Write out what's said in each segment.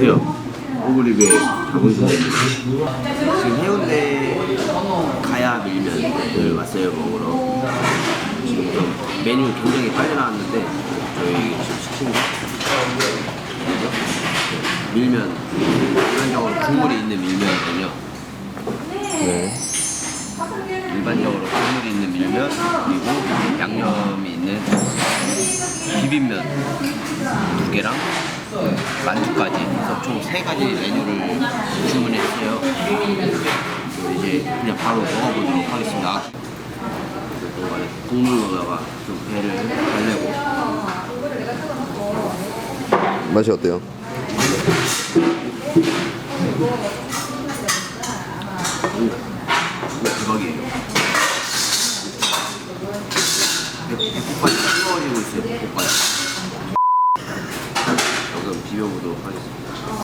안녕하세요. 오그리브의 장훈수입니다. 지금 해운대 가야 밀면을 왔어요 먹으러. 지금 좀 메뉴 굉장히 빨리 나왔는데 저희 지금 시킨 거 밀면 일반적으로 국물이 있는 밀면이거든요. 네. 일반적으로 국물이 있는 밀면 그리고 양념이 있는 비빔면 두 개랑 만두까지 총 세 가지 메뉴를 주문했어요. 이제 그냥 바로 먹어보도록 하겠습니다. 동안에 국물 먹다가 좀 배를 달래고 맛이 어때요? 대박이에요. 볶음밥이 뜨거워지고 있어요, 볶음밥이. 비벼보도록 하겠습니다.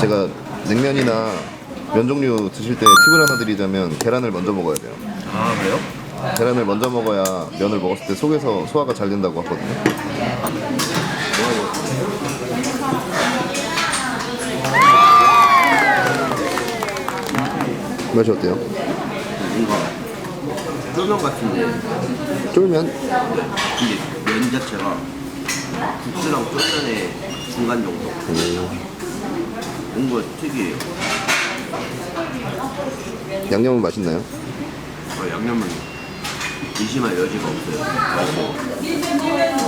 제가 냉면이나 면 종류 드실 때 팁을 하나 드리자면 계란을 먼저 먹어야 돼요. 아, 그래요? 계란을 먼저 먹어야 면을 먹었을 때 속에서 소화가 잘 된다고 하거든요. 맛이 어때요? 뭔가 쫄면 같은데 쫄면? 이게 면 자체가 국수랑 쫄면의 중간 정도. 뭔가 특이해요. 양념은 맛있나요? 어, 양념은 의심할 여지가 없어요. 맛있어요.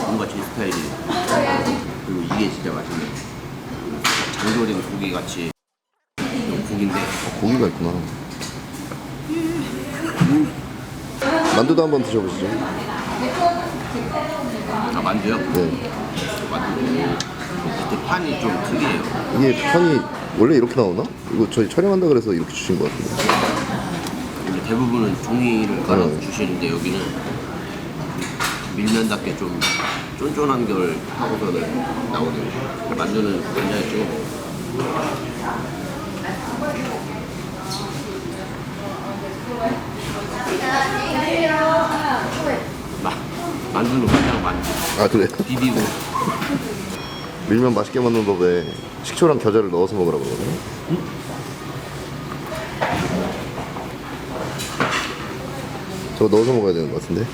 뭔가 제 스타일이. 그리고 이게 진짜 맛있네요. 장조림 고기 같이 고기인데 어, 고기가 있구나. 만두도 한번 드셔보시죠. 아 만두요? 네. 만두 밑에 판이 좀 특이해요. 이게 판이 원래 이렇게 나오나? 이거 저희 촬영한다 그래서 이렇게 주신 것 같은데. 근데 대부분은 종이를 깔아서 네. 주시는데 여기는 밀면답게 좀 쫀쫀한 걸 하고서는 나오네요. 만두는 간장에 찍어 먹어요. 마, 만두는 간장 만두. 아 그래? 비비고 밀면 맛있게 먹는 법에 식초랑 겨자를 넣어서 먹으라 그러거든요. 저거 넣어서 먹어야 되는 것 같은데.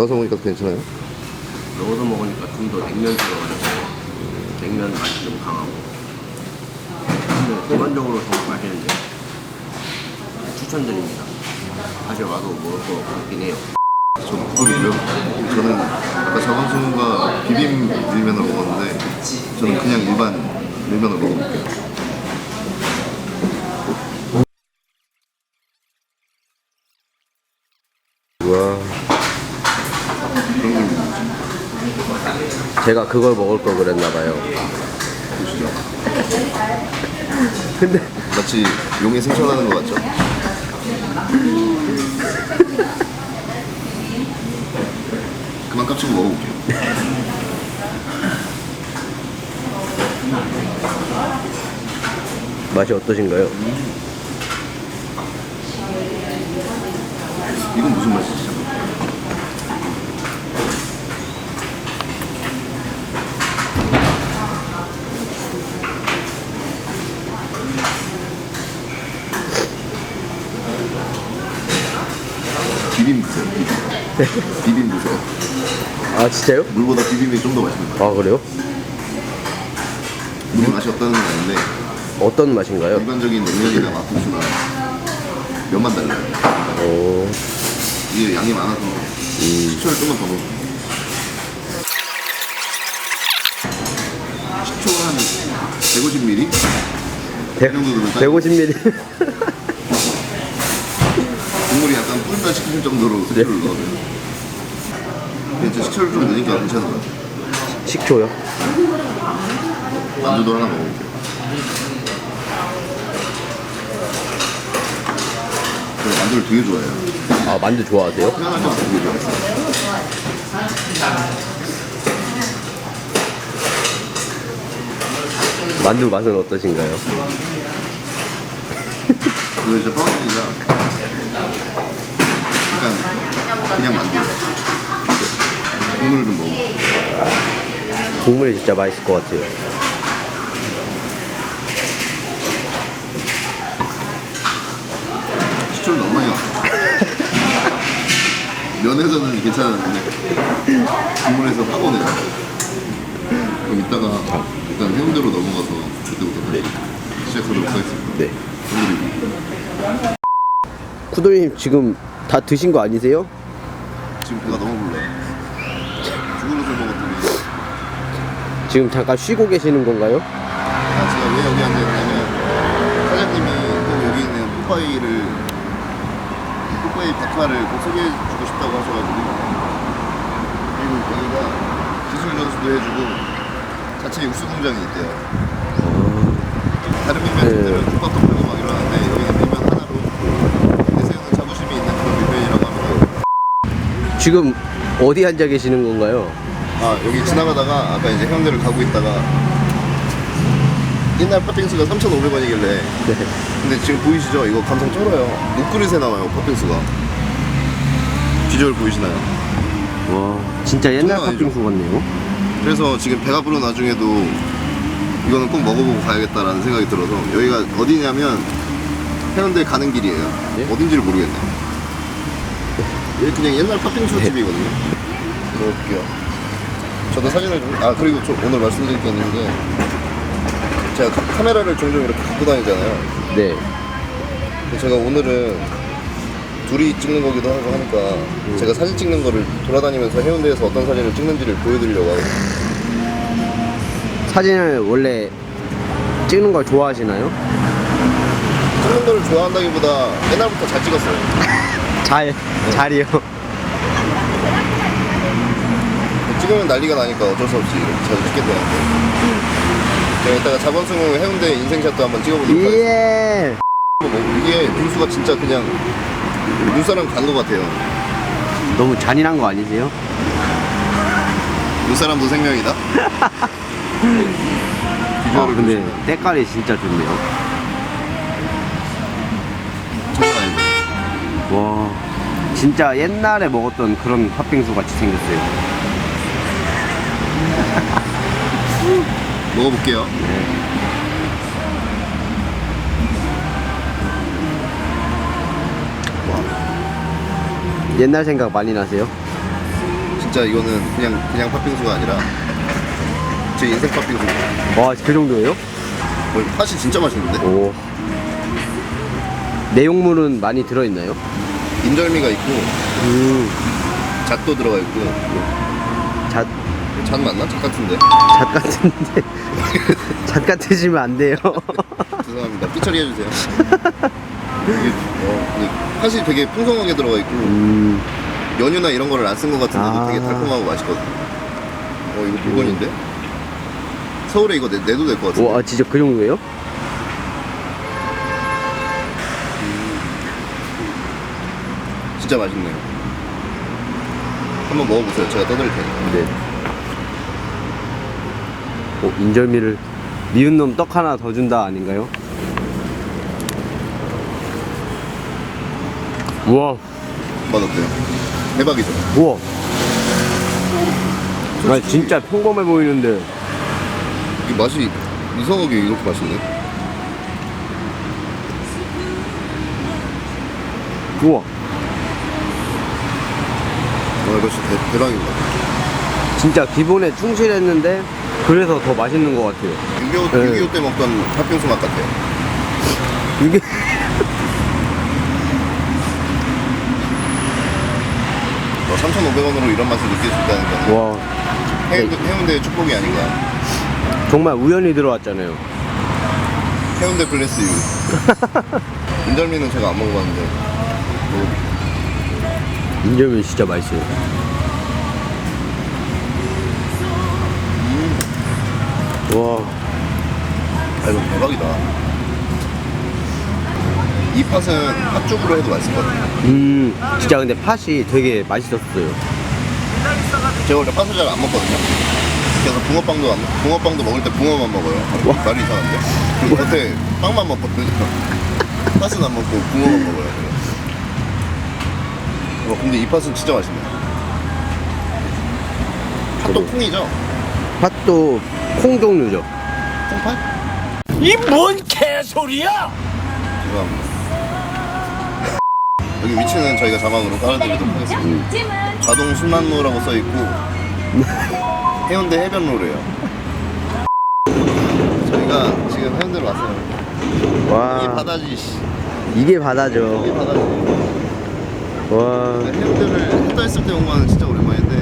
넣어서 먹으니까 괜찮아요? 넣어서 먹으니까 좀 더 냉면스러워져서 냉면 맛이 좀 강하고 근데 전반적으로 정말 맛있는데 추천드립니다 다시 와서 먹을 것 같긴 해요 저 목소리고요. 저는 아까 자반순과 비빔 밀면을 먹었는데 저는 그냥 일반 밀면을 먹어볼게요. 와 그런 걸 먹지. 제가 그걸 먹을 걸 그랬나 봐요 보시죠. 근데 마치 용에 승천하는 것 같죠? 그만 깝치고 먹어볼게요. 맛이 어떠신가요? 이건 무슨 맛이죠? 비빔 드세요. 비빔. 비빔 드세요. 아 진짜요? 물보다 비빔이 좀 더 맛있는 것 같아요. 아 그래요? 물이 맛이 없다는 건 아닌데 어떤 맛인가요? 일반적인 냉면이나 막국수나 면만 달라요. 오 이게 양이 많아서 식초를 좀만 더 넣어요. 식초 한 150ml? 그 정도 넣으면 딱 150ml 국물이 약간 뿌린다 싶을 정도로 네. 식초를 넣어요. 이제 식초를 좀 넣으니까 괜찮은 것 같아요. 식초요? 만두도 하나 먹어볼게요. 저 만두를 되게 좋아해요. 아 만두 좋아하세요? 태어날 되게 좋아했어요. 만두 맛은 어떠신가요? 그리고 이제 빵이랑 국물이 진짜 맛있을 것 같아요. 시초를 너무 많이 넣었어. 면에서는 괜찮았는데 국물에서 확 오네. 그럼 이따가 일단 해운대로 넘어가서 그때부터 시작하도록 하겠습니다. 네. 쿠도님 지금 다 드신 거 아니세요? 지금 배가 너무 불러. 죽은 옷을 먹었더니 지금 잠깐 쉬고 계시는 건가요? 아, 제가 왜 여기 앉아있냐면 사장님이 꼭 여기 있는 뽀빠이를 뽀빠이 박화를 꼭 소개해주고 싶다고 하셔가지고 그리고 여기가 기술 연수도 해주고 자체 육수 공장이 있대요 다른 밀면집들은 네. 국밥도 팔고 막 이러는데 여기는 밀면 하나로 내세우는 자부심이 있는 그런 밀면이라고 합니다 지금 어디 앉아 계시는 건가요? 아 여기 지나가다가 아까 이제 해운대를 가고 있다가 옛날 팥빙수가 3,500원이길래 네. 근데 지금 보이시죠? 이거 감성 쩔어요. 녹그릇에 나와요, 팥빙수가. 비주얼 보이시나요? 와, 진짜 옛날 장난 아니죠? 팥빙수 같네요. 그래서 지금 배가 부른 와중에도 이거는 꼭 먹어보고 가야겠다라는 생각이 들어서 여기가 어디냐면 해운대 가는 길이에요. 네? 어딘지를 모르겠네요. 여기 그냥 옛날 팥빙수 집이거든요. 먹어볼게요. 저도 사진을 좀, 아, 그리고 저 오늘 말씀드릴 게 있는데 제가 카- 카메라를 종종 이렇게 갖고 다니잖아요. 네. 근데 제가 오늘은 둘이 찍는 거기도 하고 하니까 제가 사진 찍는 거를 돌아다니면서 해운대에서 어떤 사진을 찍는지를 보여드리려고 하거든요. 사진을 원래 찍는 걸 좋아하시나요? 찍는 거를 좋아한다기보다 옛날부터 잘 찍었어요. 잘, 잘이요. 찍으면 난리가 나니까 어쩔 수 없이 이렇게 자주 찍게 되는데 제가 이따가 자본승우 해운대 인생샷도 한번 찍어보도록 하겠습니다. 예. 뭐 이게 빙수가 진짜 그냥 눈사람 간 것 같아요. 너무 잔인한 거 아니세요? 눈사람도 생명이다. 아, 비주얼을 근데 때깔이 진짜 좋네요. 장난 아니죠. 와, 진짜 옛날에 먹었던 그런 팥빙수 같이 생겼어요. 먹어볼게요. 옛날 생각 많이 나세요? 진짜 이거는 그냥 그냥 팥빙수가 아니라 제 인생 팥빙수. 와, 그 정도예요? 어, 팥이 진짜 맛있는데? 오. 내용물은 많이 들어있나요? 인절미가 있고 음, 잣도 들어가 있고 잣, 잣 맞나? 잣 같은데. 잣 같은데. 잣 같으시면 안 돼요. 죄송합니다. 삐 처리 해주세요. 이게 어, 근데 팥이 되게 풍성하게 들어가 있고 음, 연유나 이런 거를 안 쓴 것 같은데도 아. 되게 달콤하고 맛있거든요. 어 이거 물건인데? 서울에 이거 내, 내도 될 것 같은데. 와, 진짜 그 정도예요? 진짜 맛있네요. 한번 먹어보세요. 제가 떠드릴 테니까. 네. 어, 인절미를 미운 놈 떡 하나 더 준다 아닌가요? 우와, 맛 어때요? 대박이죠? 우와. 아, 진짜 평범해 보이는데. 이 맛이 이상하게 이렇게 맛있네. 우와. 와 이거 진짜 대, 대박인 것. 진짜 기본에 충실했는데 그래서 더 맛있는 것 같아요. 6.25, 네. 6.25 때 먹던 팥빙수 맛 같아요. 이게 어, 3,500원으로 이런 맛을 느낄 수 있다는 건 와 해운대, 해운대의 축복이 아닌가. 정말 우연히 들어왔잖아요. 해운대 블레스 유. 인절미는 제가 안 먹어봤는데 뭐 인절미 진짜 맛있어요. 와 아, 이거 대박이다. 이 팥은 팥죽으로 해도 맛있을 것 같아요. 음, 진짜 근데 팥이 되게 맛있었어요. 제가 원래 팥을 잘 안 먹거든요. 그래서 붕어빵도 안, 붕어빵도 먹을 때 붕어만 먹어요. 말이 이상한데? 그리고 겉에 빵만 먹거든요. 팥은 안 먹고 붕어만 먹어요. 와 근데 이 팥은 진짜 맛있네. 팥도 콩이죠? 팥도 콩 종류죠. 콩팥? 이 뭔 개소리야! 죄송합니다. 여기 위치는 저희가 자막으로 깔아드리도록 하겠습니다. 자동 순환로라고 써 있고 해운대 해변로래요. 저희가 지금 해운대로 왔어요. 이게 와, 바다지. 씨. 이게 이게 바다죠. 바다지. 와, 네, 해운대를 했다 했을 때 온 거는 진짜 오랜만인데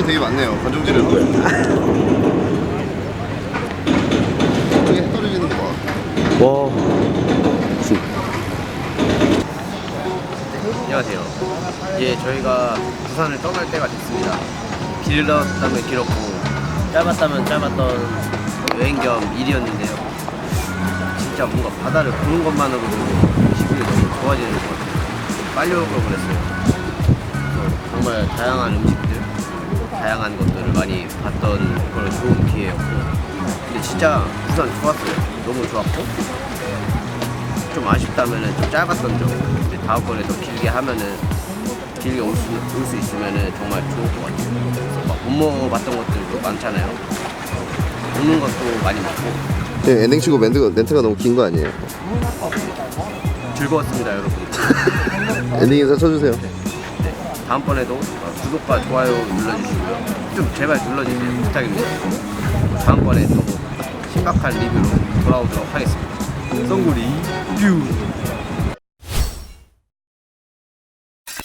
사람이 되게 많네요. 관중지를 하고 저기 해 떨어지는 거 봐. 와. 진- 안녕하세요. 이제 저희가 부산을 떠날 때가 됐습니다. 길었다면 길었고 짧았다면 짧았던 여행 겸 일이었는데요. 진짜 뭔가 바다를 보는 것만으로도 기분이 너무 좋아지는 것 같아요. 빨리 오고 그랬어요. 그래서 정말 다양한 음식들, 다양한 것들을 많이 봤던 그런 좋은 기회였고 근데 진짜 부산 좋았어요. 너무 좋았고 좀 아쉽다면은 좀 짧았던 점. 근데 다음번에 더 길게 하면은 길게 올 수 올 수 있으면은 정말 좋을 것 같아요. 그래서 막못 먹어봤던 것들도 많잖아요. 먹는 것도 많이 먹고 네, 엔딩 치고 멘트가, 멘트가 너무 긴 거 아니에요? 즐거웠습니다, 여러분. 엔딩 인사 쳐주세요. 다음번에도 어, 구독과 좋아요 눌러주시고요. 좀 제발 눌러주세요. 부탁입니다. 다음번에 또 신박한 리뷰로 돌아오도록 하겠습니다. 썬구리 뷰.